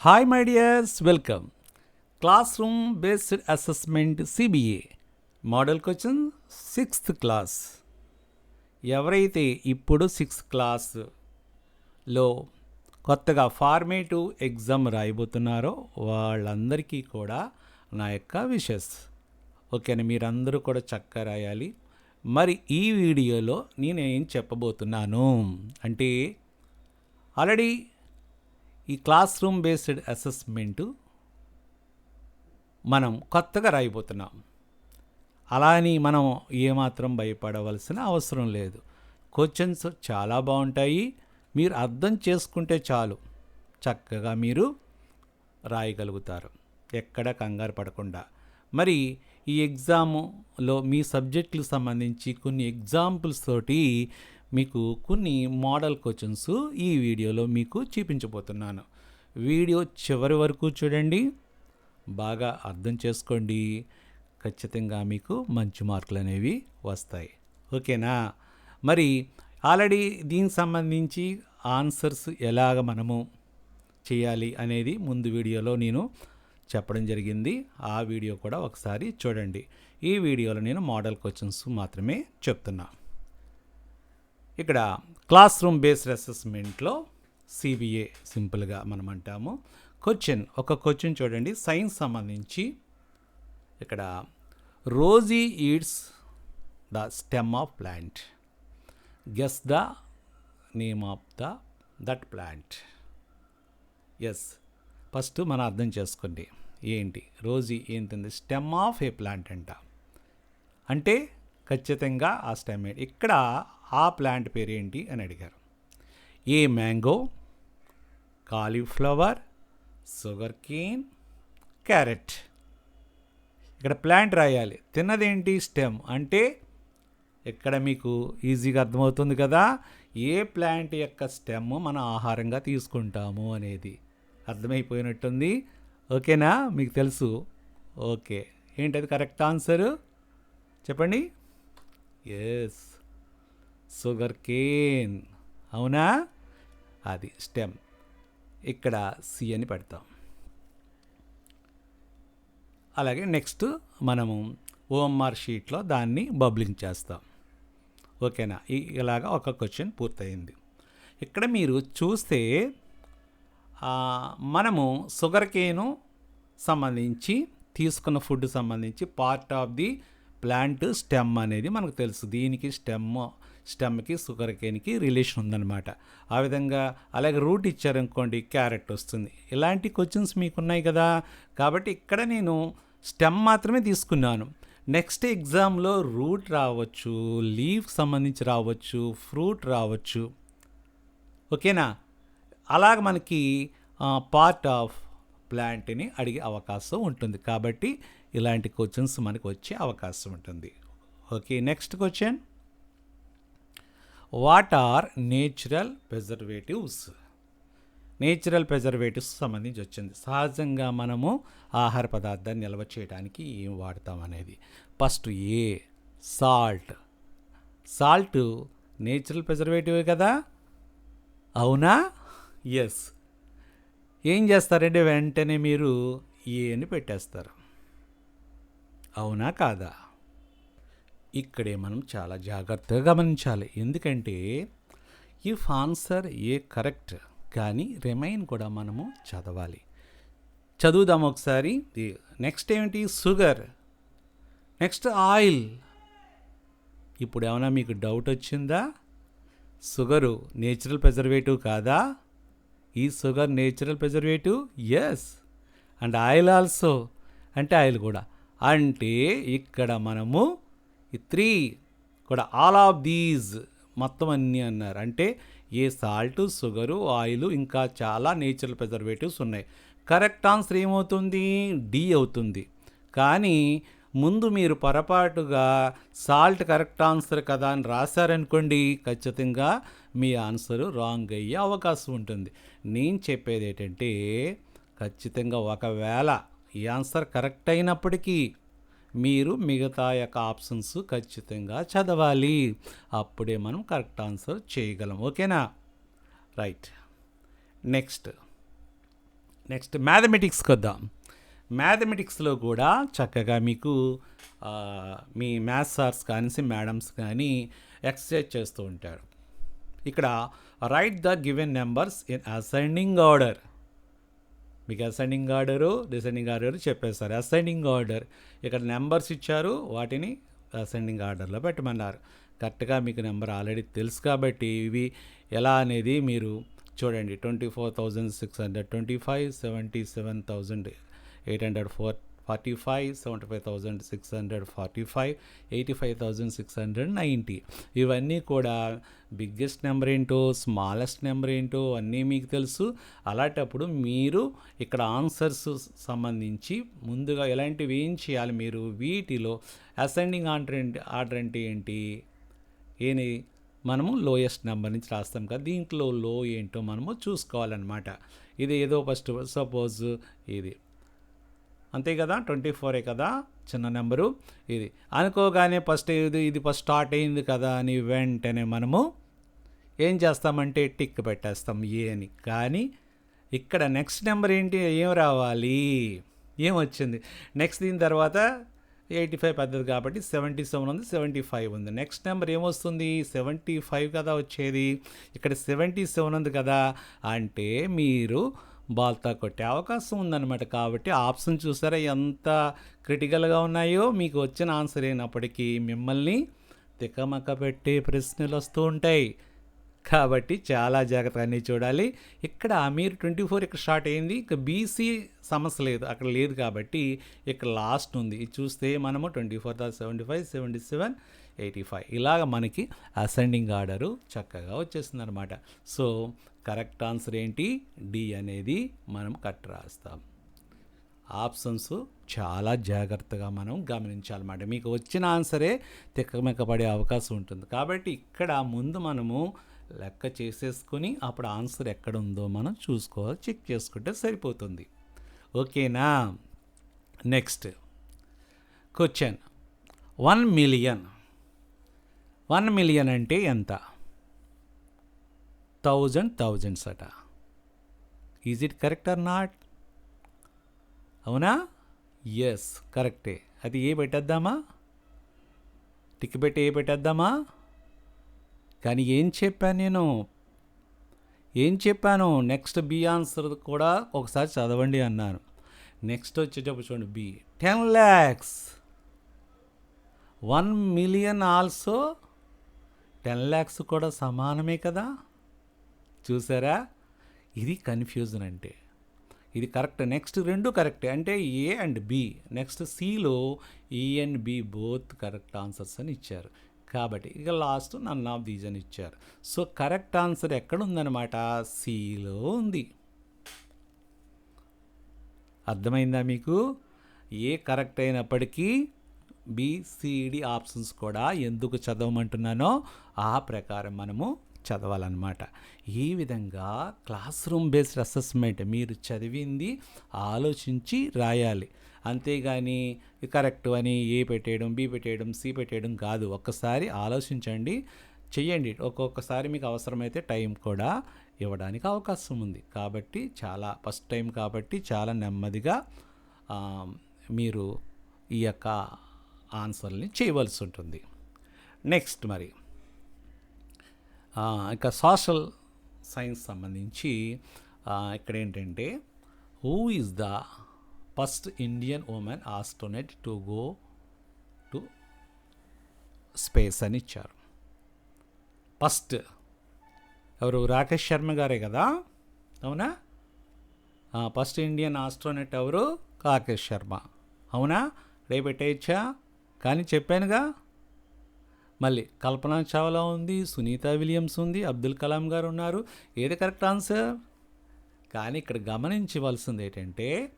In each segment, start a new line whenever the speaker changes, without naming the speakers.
Hi my dears welcome classroom based assessment CBA model question sixth class ఎవరైతే ఇప్పుడు sixth క్లాస్లో కొత్తగా formative exam రాయబోతున్నారో వాళ్ళందరికీ కూడా నా యొక్క విషెస్ ఓకేనా? మీరందరూ కూడా చక్కగా రాయాలి. మరి ఈ వీడియోలో నేను ఏం చెప్పబోతున్నాను? అంటే ఆల్రెడీ ఈ క్లాస్ రూమ్ బేస్డ్ అసెస్మెంటు మనం కొత్తగా రాయబోతున్నాం. అలా అని మనం ఏమాత్రం భయపడవలసిన అవసరం లేదు. క్వశ్చన్స్ చాలా బాగుంటాయి. మీరు అర్థం చేసుకుంటే చాలు. చక్కగా మీరు రాయగలుగుతారు. ఎక్కడ కంగారు పడకుండా. మరి ఈ ఎగ్జాములో మీ సబ్జెక్టులకు సంబంధించి కొన్ని ఎగ్జాంపుల్స్ తోటి మీకు కొన్ని మోడల్ క్వశ్చన్స్ ఈ వీడియోలో మీకు చూపించబోతున్నాను. వీడియో చివరి వరకు చూడండి. బాగా అర్థం చేసుకోండి. ఖచ్చితంగా మీకు మంచి మార్కులు అనేవి వస్తాయి. ఓకేనా? మరి ఆల్రెడీ దీనికి సంబంధించి ఆన్సర్స్ ఎలాగ మనము చేయాలి అనేది ముందు వీడియోలో నేను చెప్పడం జరిగింది. ఆ వీడియో కూడా ఒకసారి చూడండి. ఈ వీడియోలో నేను మోడల్ క్వశ్చన్స్ మాత్రమే చెప్తున్నా. ఇక్కడ క్లాస్ రూమ్ బేస్డ్ అసెస్మెంట్లో సిబిఏ సింపుల్గా మనం అంటాము. క్వశ్చన్ ఒక క్వశ్చన్ చూడండి. సైన్స్ సంబంధించి ఇక్కడ Rosy eats the stem of plant. Guess the name of the that plant. Yes first మనం అర్థం చేసుకోండి. ఏంటి? రోజీ ఏంటి స్టెమ్ ఆఫ్ ఏ ప్లాంట్ అంట. అంటే ఖచ్చితంగా ఆ స్టెమ్ ఇక్కడ ఆ ప్లాంట్ పేరు ఏంటి అని అడిగారు. A mango cauliflower sugarcane carrot. ఇక్కడ ప్లాంట్ రాయాలి. తిన్నదేంటి స్టెమ్? అంటే ఇక్కడ మీకు ఈజీగా అర్థమవుతుంది కదా ఏ ప్లాంట్ యొక్క స్టెమ్ మనం ఆహారంగా తీసుకుంటాము అనేది. అర్థమైపోయినట్టుంది. ఓకేనా? మీకు తెలుసు. ఓకే. ఏంటది కరెక్ట్ ఆన్సరు? చెప్పండి. ఎస్ షుగర్ కేన్ అవునా? అది స్టెమ్. ఇక్కడ సి అని పెడతాం. అలాగే నెక్స్ట్ మనము ఓఎంఆర్ షీట్లో దాన్ని బబ్లింగ్ చేస్తాం. ఓకేనా? ఇలాగా ఒక క్వశ్చన్ పూర్తయింది. ఇక్కడ మీరు చూస్తే మనము షుగర్ కేను సంబంధించి తీసుకున్న ఫుడ్ సంబంధించి part of the plant stem అనేది మనకు తెలుసు. దీనికి స్టెమ్ స్టెమ్కి షుగర్ కేన్కి రిలేషన్ ఉందన్నమాట. ఆ విధంగా అలాగే రూట్ ఇచ్చారనుకోండి క్యారెట్ వస్తుంది. ఇలాంటి క్వశ్చన్స్ మీకు ఉన్నాయి కదా? కాబట్టి ఇక్కడ నేను స్టెమ్ మాత్రమే తీసుకున్నాను. నెక్స్ట్ ఎగ్జామ్లో రూట్ రావచ్చు లీఫ్ సంబంధించి రావచ్చు ఫ్రూట్ రావచ్చు. ఓకేనా? అలాగ మనకి పార్ట్ ఆఫ్ ప్లాంట్ని అడిగే అవకాశం ఉంటుంది. కాబట్టి ఇలాంటి క్వశ్చన్స్ మనకు వచ్చే అవకాశం ఉంటుంది. Okay next question what are natural preservatives natural preservatives సంబంధించి వచ్చింది. సహజంగా మనము ఆహార పదార్థాన్ని నిల్వ చేయడానికి ఏం వాడతాం అనేది. First A salt salt natural ప్రిజర్వేటివే కదా? అవునా? ఎస్ ఏం చేస్తారంటే వెంటనే మీరు ఏ అని పెట్టేస్తారు. అవునా కాదా? ఇక్కడే మనం చాలా జాగ్రత్తగా గమనించాలి. ఎందుకంటే ఇఫ్ ఆన్సర్ ఏ కరెక్ట్ కానీ రిమైన్ కూడా మనము చదవాలి. చదువుదాం ఒకసారి. నెక్స్ట్ ఏమిటి? షుగర్. Next oil. ఇప్పుడు ఏమైనా మీకు డౌట్ వచ్చిందా? షుగరు నేచురల్ ప్రిజర్వేటివ్ కాదా? ఈ sugar natural preservative? Yes. And oil also. అంటే ఆయిల్ కూడా. అంటే ఇక్కడ మనము ఈ త్రీ కూడా ఆల్ ఆఫ్ దీస్ మొత్తం అన్నీ అన్నారు. అంటే ఏ సాల్ట్ షుగరు ఆయిల్ ఇంకా చాలా నేచురల్ ప్రిజర్వేటివ్స్ ఉన్నాయి. కరెక్ట్ ఆన్సర్ ఏమవుతుంది? డి అవుతుంది. కానీ ముందు మీరు పొరపాటుగా సాల్ట్ కరెక్ట్ ఆన్సర్ కదా అని రాశారనుకోండి ఖచ్చితంగా మీ ఆన్సర్ రాంగ్ అయ్యే అవకాశం ఉంటుంది. నేను చెప్పేది ఏంటంటే ఖచ్చితంగా ఒకవేళ ఈ ఆన్సర్ కరెక్ట్ అయినప్పటికీ మీరు మిగతా యొక్క ఆప్షన్స్ ఖచ్చితంగా చదవాలి. అప్పుడే మనం కరెక్ట్ ఆన్సర్ చేయగలం. ఓకేనా? రైట్. నెక్స్ట్. నెక్స్ట్ మ్యాథమెటిక్స్కి వద్దాం మ్యాథమెటిక్స్లో కూడా చక్కగా మీకు మీ మ్యాథ్స్ సార్స్ కానీ మేడమ్స్ కానీ ఎక్సర్సైజ్ చేస్తూ ఉంటారు. ఇక్కడ right the given numbers in ascending order. మీకు అసెండింగ్ ఆర్డరు డిసెండింగ్ ఆర్డర్ చెప్పేస్తారు. అసెండింగ్ ఆర్డర్ ఇక్కడ నెంబర్స్ ఇచ్చారు వాటిని అసెండింగ్ ఆర్డర్లో పెట్టమన్నారు. కరెక్ట్గా మీకు నెంబర్ ఆల్రెడీ తెలుసు కాబట్టి ఇవి ఎలా అనేది మీరు చూడండి. Twenty four thousand six hundred twenty five seventy seven thousand eight hundred four forty five seventy five thousand six hundred forty five eighty five thousand six hundred ninety. ఇవన్నీ కూడా బిగ్గెస్ట్ నెంబర్ ఏంటో స్మాలెస్ట్ నెంబర్ ఏంటో అన్నీ మీకు తెలుసు. అలాంటప్పుడు మీరు ఇక్కడ ఆన్సర్స్ సంబంధించి ముందుగా ఎలాంటివి ఏం చేయాలి? మీరు వీటిలో అసెండింగ్ ఆర్డర్ ఆర్డర్ అంటే ఏంటి? ఏని మనము లోయెస్ట్ నెంబర్ నుంచి రాస్తాం కదా దీంట్లో లో ఏంటో మనము చూసుకోవాలన్నమాట. ఇది ఏదో ఫస్ట్ సపోజ్ ఇది. అంతే కదా? ట్వంటీ ఫోరే కదా? చిన్న నెంబరు ఇది. అనుకోగానే ఫస్ట్ ఇది ఇది ఫస్ట్ స్టార్ట్ అయింది కదా అని వెంటనే మనము ఏం చేస్తామంటే టిక్ పెట్టేస్తాం ఏ అని. కానీ ఇక్కడ నెక్స్ట్ నెంబర్ ఏంటి? ఏం రావాలి? ఏం వచ్చింది? నెక్స్ట్ దీని తర్వాత ఎయిటీ ఫైవ్ పెద్దది కాబట్టి సెవెంటీ సెవెన్ ఉంది సెవెంటీ ఫైవ్ ఉంది. నెక్స్ట్ నెంబర్ ఏమొస్తుంది సెవెంటీ ఫైవ్ కదా వచ్చేది. ఇక్కడ సెవెంటీ సెవెన్ ఉంది కదా? అంటే మీరు బాల్తో కొట్టే అవకాశం ఉందన్నమాట. కాబట్టి ఆప్షన్ చూసారా ఎంత క్రిటికల్గా ఉన్నాయో? మీకు వచ్చిన ఆన్సర్ అయినప్పటికీ మిమ్మల్ని తికమక పెట్టే ప్రశ్నలు వస్తూ ఉంటాయి. కాబట్టి చాలా జాగ్రత్తగా అన్నీ చూడాలి. ఇక్కడ మీరు ట్వంటీ ఫోర్ ఇక్కడ స్టార్ట్ అయింది. ఇక బీసీ సమస్య లేదు. అక్కడ లేదు కాబట్టి ఇక్కడ లాస్ట్ ఉంది. చూస్తే మనము ట్వంటీ ఫోర్ దా seventy five seventy seven eighty five. ఇలాగ మనకి అసెండింగ్ ఆర్డరు చక్కగా వచ్చేస్తుంది అనమాట సో కరెక్ట్ ఆన్సర్ ఏంటి? డి అనేది మనం కట్ రాస్తాం. ఆప్షన్స్ చాలా జాగ్రత్తగా మనం గమనించాలన్నమాట. మీకు వచ్చిన ఆన్సరే తిక్కమెక్కపడే అవకాశం ఉంటుంది. కాబట్టి ఇక్కడ ముందు మనము లెక్క చేసేసుకొని అప్పుడు ఆన్సర్ ఎక్కడ ఉందో మనం చూసుకోవాలి చెక్ చేసుకుంటే సరిపోతుంది. ఓకేనా? Next question. One million one million అంటే ఎంత? థౌజండ్ థౌజండ్స్ అట. Is it correct or not అవునా? ఎస్ కరెక్టే అది ఏ పెట్టేద్దామా? టిక్ పెట్టి ఏ పెట్టేద్దామా? కానీ ఏం చెప్పాను నేను? ఏం చెప్పాను? నెక్స్ట్ బి ఆన్సర్ కూడా ఒకసారి చదవండి అన్నాను నెక్స్ట్ వచ్చేటప్పుడు చూడండి. B ten lakhs one million also ten lakhs కూడా సమానమే కదా? చూసారా? ఇది కన్ఫ్యూజన్ అంటే. ఇది కరెక్ట్. నెక్స్ట్ రెండు కరెక్ట్. అంటే ఏ అండ్ బి. నెక్స్ట్ సిలో ఈ and B both correct answers అని ఇచ్చారు. కాబట్టి ఇక లాస్ట్ నన్ ఆఫ్ దీజ్ అని ఇచ్చారు. సో కరెక్ట్ ఆన్సర్ ఎక్కడ ఉందన్నమాట సిలో ఉంది. అర్థమైందా మీకు? ఏ కరెక్ట్ అయినప్పటికీ బీసీడీ ఆప్షన్స్ కూడా ఎందుకు చదవమంటున్నానో ఆ ప్రకారం మనము చదవాలన్నమాట. ఈ విధంగా క్లాస్ రూమ్ బేస్డ్ అసెస్మెంట్ మీరు చదివింది ఆలోచించి రాయాలి. అంతేగాని కరెక్ట్ అని ఏ పెట్టేయడం బి పెట్టేయడం సి పెట్టేయడం కాదు. ఒక్కసారి ఆలోచించండి చెయ్యండి. ఒక్కొక్కసారి మీకు అవసరమైతే టైం కూడా ఇవ్వడానికి అవకాశం ఉంది. కాబట్టి చాలా ఫస్ట్ టైం కాబట్టి చాలా నెమ్మదిగా మీరు ఈ యొక్క ఆన్సర్ని చేయవలసి ఉంటుంది నెక్స్ట్ మరి ఇక సోషల్ సైన్స్ సంబంధించి ఇక్కడ ఏంటంటే who is the first Indian women astronaut to go to space అని ఇచ్చారు. ఫస్ట్ ఎవరు? రాకేష్ శర్మ గారే కదా? అవునా? ఫస్ట్ ఇండియన్ ఆస్ట్రోనెట్ ఎవరు? రాకేష్ శర్మ. అవునా? రేపు పెట్టేయచ్చా కానీ చెప్పానుగా? మళ్ళీ కల్పనా చావ్లా ఉంది సునీత విలియమ్స్ ఉంది అబ్దుల్ కలాం గారు ఉన్నారు. ఏది కరెక్ట్ ఆన్సర్? కానీ ఇక్కడ గమనించవలసింది ఏంటంటే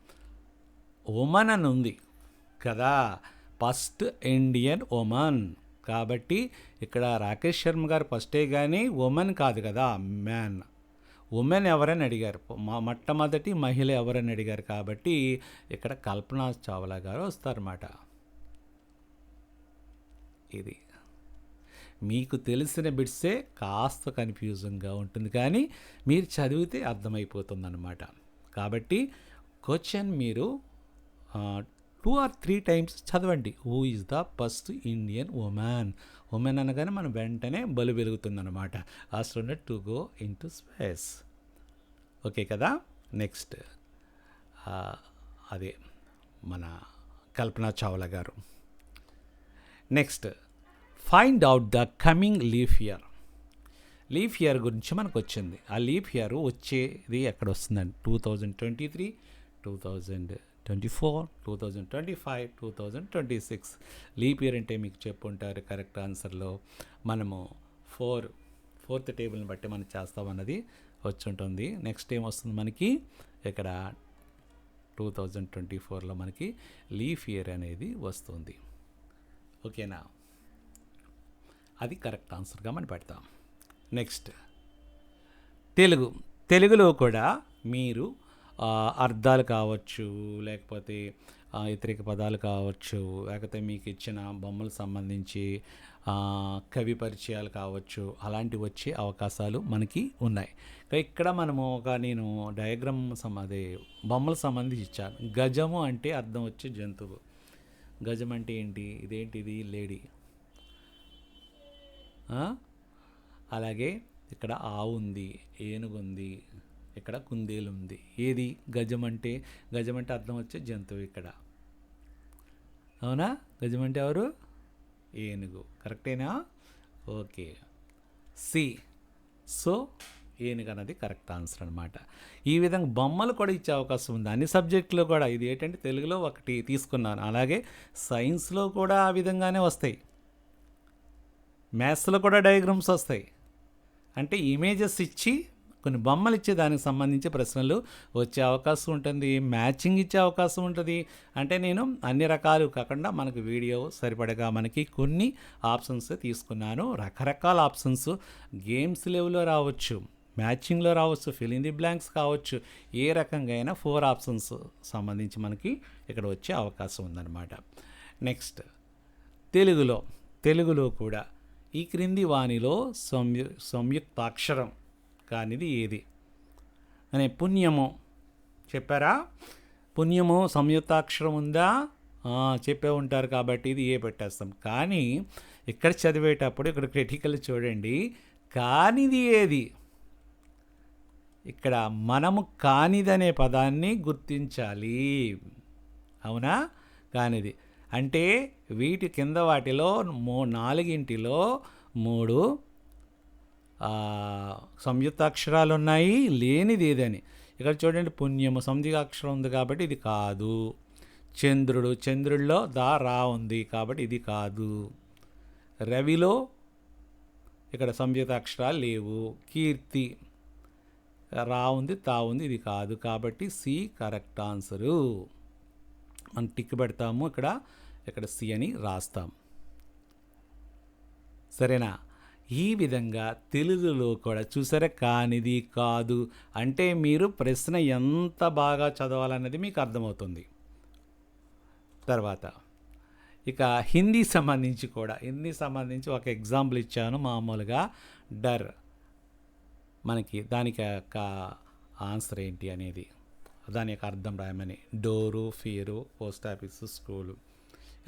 ఉమన్ అని ఉంది కదా ఫస్ట్ ఇండియన్ ఉమన్ కాబట్టి ఇక్కడ రాకేష్ శర్మ గారు ఫస్టే కానీ ఉమెన్ కాదు కదా మ్యాన్. ఉమెన్ ఎవరని అడిగారు? మా మొట్టమొదటి మహిళ ఎవరని అడిగారు? కాబట్టి ఇక్కడ కల్పనా చావ్లా గారు వస్తారన్నమాట. ఇది. మీకు తెలిసిన బిట్సే కాస్త కన్ఫ్యూజన్గా ఉంటుంది కానీ మీరు చదివితే అర్థమైపోతుందన్నమాట. కాబట్టి క్వశ్చన్ మీరు టూ ఆర్ త్రీ టైమ్స్ చదవండి. Who is the first Indian women women అనగానే మనం వెంటనే bulb వెలుగుతుందన్నమాట. Astronaut to go into space okay కదా? నెక్స్ట్ అదే మన కల్పనా చావ్లా గారు. Next find out the coming leaf year leaf year గురించి మనకు వచ్చింది ఆ లీఫ్ ఇయర్ వచ్చేది ఎక్కడ వస్తుందండి two thousand twenty three two thousand twenty four two thousand twenty five two thousand twenty six leap year అంటే మీకు చెప్పుంటారు కరెక్ట్ ఆన్సర్లో మనము ఫోర్ ఫోర్త్ టేబుల్ని బట్టి మనం చేస్తామన్నది వచ్చి ఉంటుంది నెక్స్ట్ ఏం వస్తుంది మనకి? ఇక్కడ టూ థౌజండ్ ట్వంటీ ఫోర్లో మనకి లీఫ్ ఇయర్ అనేది వస్తుంది. ఓకేనా అది కరెక్ట్ ఆన్సర్గా మనం పెడతాం. నెక్స్ట్. తెలుగు. తెలుగులో కూడా మీరు అర్థాలు కావచ్చు లేకపోతే ఇతరిక పదాలు కావచ్చు లేకపోతే మీకు ఇచ్చిన బొమ్మలకు సంబంధించి కవి పరిచయాలు కావచ్చు అలాంటివి వచ్చే అవకాశాలు మనకి ఉన్నాయి. ఇక్కడ మనము ఒక నేను డయాగ్రామ్ సమ అదే బొమ్మలకు సంబంధించి ఇచ్చాను. గజము అంటే అర్థం వచ్చే జంతువు. గజం అంటే ఏంటి? ఇదేంటిది? లేడీ. అలాగే ఇక్కడ ఆవు ఉంది ఏనుగు ఉంది ఇక్కడ కుందేలు ఉంది ఏది? గజం అంటే గజం అంటే అర్థం వచ్చే జంతువు ఇక్కడ. అవునా? గజం అంటే ఎవరు? ఏనుగు. కరెక్టేనా? ఓకే. సి. సో ఏనుగు అన్నది కరెక్ట్ ఆన్సర్ అనమాట ఈ విధంగా బొమ్మలు కూడా ఇచ్చే అవకాశం ఉంది. అన్ని సబ్జెక్టులో కూడా ఇది ఏంటంటే తెలుగులో ఒకటి తీసుకున్నాను. అలాగే సైన్స్లో కూడా ఆ విధంగానే వస్తాయి. మ్యాథ్స్లో కూడా డయాగ్రామ్స్ వస్తాయి. అంటే ఇమేజెస్ ఇచ్చి కొన్ని బొమ్మలు ఇచ్చే దానికి సంబంధించి ప్రశ్నలు వచ్చే అవకాశం ఉంటుంది మ్యాచింగ్ ఇచ్చే అవకాశం ఉంటుంది. అంటే నేను అన్ని రకాలు కాకుండా మనకు వీడియో సరిపడగా మనకి కొన్ని ఆప్షన్స్ తీసుకున్నాను. రకరకాల ఆప్షన్స్. గేమ్స్ లెవెల్లో రావచ్చు మ్యాచింగ్లో రావచ్చు ఫిల్ ఇన్ ది బ్లాంక్స్ కావచ్చు. ఏ రకంగా అయినా ఫోర్ ఆప్షన్స్ సంబంధించి మనకి ఇక్కడ వచ్చే అవకాశం ఉందన్నమాట. నెక్స్ట్ తెలుగులో తెలుగులో కూడా ఈ క్రింది వాణిలో సంయు సంయుక్తాక్షరం కానిది ఏది? అనే పుణ్యము చెప్పారా? పుణ్యము సంయుక్తాక్షరం ఉందా? చెప్పే ఉంటారు కాబట్టి ఇది ఏ పెట్టేస్తాం. కానీ ఇక్కడ చదివేటప్పుడు ఇక్కడ క్రిటికల్ చూడండి. కానిది ఏది? ఇక్కడ మనము కానిదనే పదాన్ని గుర్తించాలి. అవునా? కానిది. అంటే వీటి కింద వాటిలో మూ నాలుగింటిలో మూడు సంయుక్త అక్షరాలు ఉన్నాయి లేనిది ఏదని. ఇక్కడ చూడండి పుణ్యము సంయుక్త అక్షరం ఉంది కాబట్టి ఇది కాదు. చంద్రుడు చంద్రుడిలో దా రా ఉంది కాబట్టి ఇది కాదు. రవిలో ఇక్కడ సంయుక్త అక్షరాలు లేవు. కీర్తి రా ఉంది తా ఉంది ఇది కాదు కాబట్టి సి కరెక్ట్ ఆన్సరు. మనం టిక్ పెడతాము ఇక్కడ. ఇక్కడ సి అని రాస్తాం. సరేనా? ఈ విధంగా తెలుగులో కూడా చూసారా? కానిది కాదు అంటే మీరు ప్రశ్న ఎంత బాగా చదవాలన్నది మీకు అర్థమవుతుంది. తర్వాత ఇక హిందీ సంబంధించి కూడా హిందీ సంబంధించి ఒక ఎగ్జాంపుల్ ఇచ్చాను మామూలుగా. డర్ మనకి దానికి యొక్క ఆన్సర్ ఏంటి అనేది దాని యొక్క అర్థం రాయమని. Door fear post office school.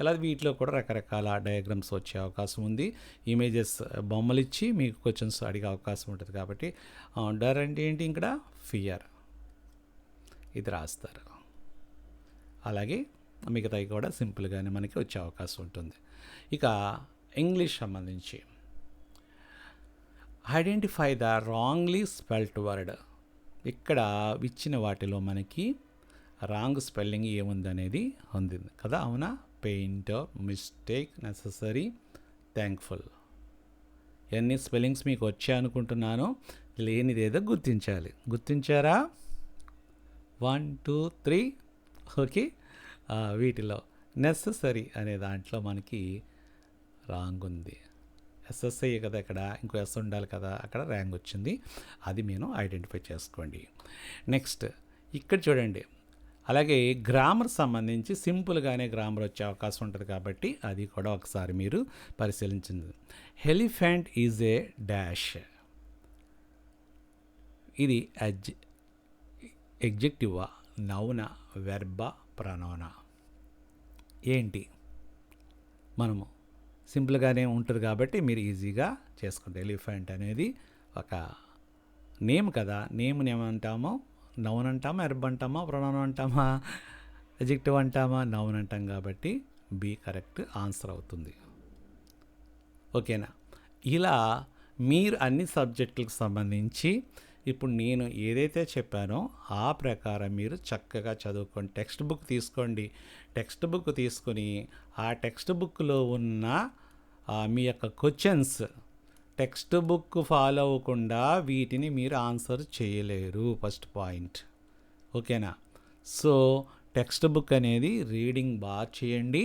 ఇలా వీటిలో కూడా రకరకాల డయాగ్రామ్స్ వచ్చే అవకాశం ఉంది. ఇమేజెస్ బొమ్మలు ఇచ్చి మీకు క్వశ్చన్స్ అడిగే అవకాశం ఉంటుంది కాబట్టి డర్ అంటే ఏంటి ఇక్కడ? ఫియర్. ఇది రాస్తారు. అలాగే మిగతావి కూడా సింపుల్గానే మనకి వచ్చే అవకాశం ఉంటుంది. ఇక ఇంగ్లీష్ సంబంధించి. Identify the wrongly spelt word. ఇక్కడ ఇచ్చిన వాటిలో మనకి రాంగ్ స్పెల్లింగ్ ఏముందనేది ఉంది కదా అవునా? Paint mistake necessary thankful. ఎన్ని స్పెల్లింగ్స్ మీకు వచ్చాయి అనుకుంటున్నాను లేనిదేదో గుర్తించాలి. గుర్తించారా? One two three. ఓకే. వీటిలో నెససరీ అనే దాంట్లో మనకి రాంగ్ ఉంది. ఎస్ఎస్ఐ కదా ఇక్కడ ఇంకో ఎస్ ఉండాలి కదా అక్కడ ర్యాంక్ వచ్చింది. అది నేను ఐడెంటిఫై చేసుకోండి. నెక్స్ట్ ఇక్కడ చూడండి. అలాగే గ్రామర్ సంబంధించి సింపుల్గానే గ్రామర్ వచ్చే అవకాశం ఉంటుంది కాబట్టి అది కూడా ఒకసారి మీరు పరిశీలించింది హెలిఫెంట్ ఈజ్ ఏ డాష్ ఇది అజ్ ఎగ్జెక్టివా నౌన? వెర్బ? ప్రనౌనా? ఏంటి? మనము సింపుల్గానే ఉంటుంది కాబట్టి మీరు ఈజీగా చేసుకుంటే ఎలిఫెంట్ అనేది ఒక నేమ్ కదా నేమ్ని ఏమంటామో నౌన్ అంటామా ఎర్బ్ అంటామా ప్రొనౌన్ అంటామా? ఎజెక్టివ్ అంటామా నౌన్ అంటాం కాబట్టి బి కరెక్ట్ ఆన్సర్ అవుతుంది. ఓకేనా? ఇలా మీరు అన్ని సబ్జెక్టులకు సంబంధించి ఇప్పుడు నేను ఏదైతే చెప్పానో ఆ ప్రకారం మీరు చక్కగా చదువుకోండి. టెక్స్ట్ బుక్ తీసుకోండి. టెక్స్ట్ బుక్ తీసుకొని ఆ టెక్స్ట్ బుక్లో ఉన్న మీ యొక్క క్వశ్చన్స్ టెక్స్ట్ బుక్ ఫాలో అవ్వకుండా వీటిని మీరు ఆన్సర్ చేయలేరు. First point. ఓకేనా? సో టెక్స్ట్ బుక్ అనేది రీడింగ్ బాగా చేయండి.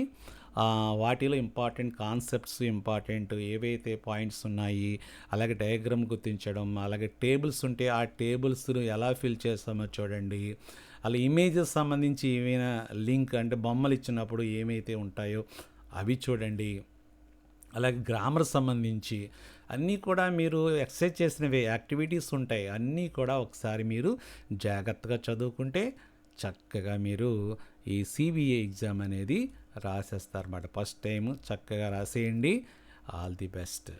వాటిలో ఇంపార్టెంట్ కాన్సెప్ట్స్ ఇంపార్టెంట్ ఏవైతే పాయింట్స్ ఉన్నాయి అలాగే డయాగ్రామ్ గుర్తించడం అలాగే టేబుల్స్ ఉంటే ఆ టేబుల్స్ను ఎలా ఫిల్ చేస్తామో చూడండి. అలా ఇమేజెస్ సంబంధించి ఏమైనా లింక్ అంటే బొమ్మలు ఇచ్చినప్పుడు ఏమైతే ఉంటాయో అవి చూడండి. అలాగే గ్రామర్ సంబంధించి అన్నీ కూడా మీరు ఎక్సర్సైజ్ చేసినవి యాక్టివిటీస్ ఉంటాయి. అన్నీ కూడా ఒకసారి మీరు జాగ్రత్తగా చదువుకుంటే చక్కగా మీరు ఈ సిబిఏ ఎగ్జామ్ అనేది రాసేస్తారన్నమాట. ఫస్ట్ టైం చక్కగా రాసేయండి. All the best.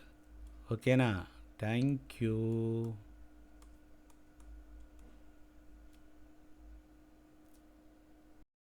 ఓకేనా? Thank you.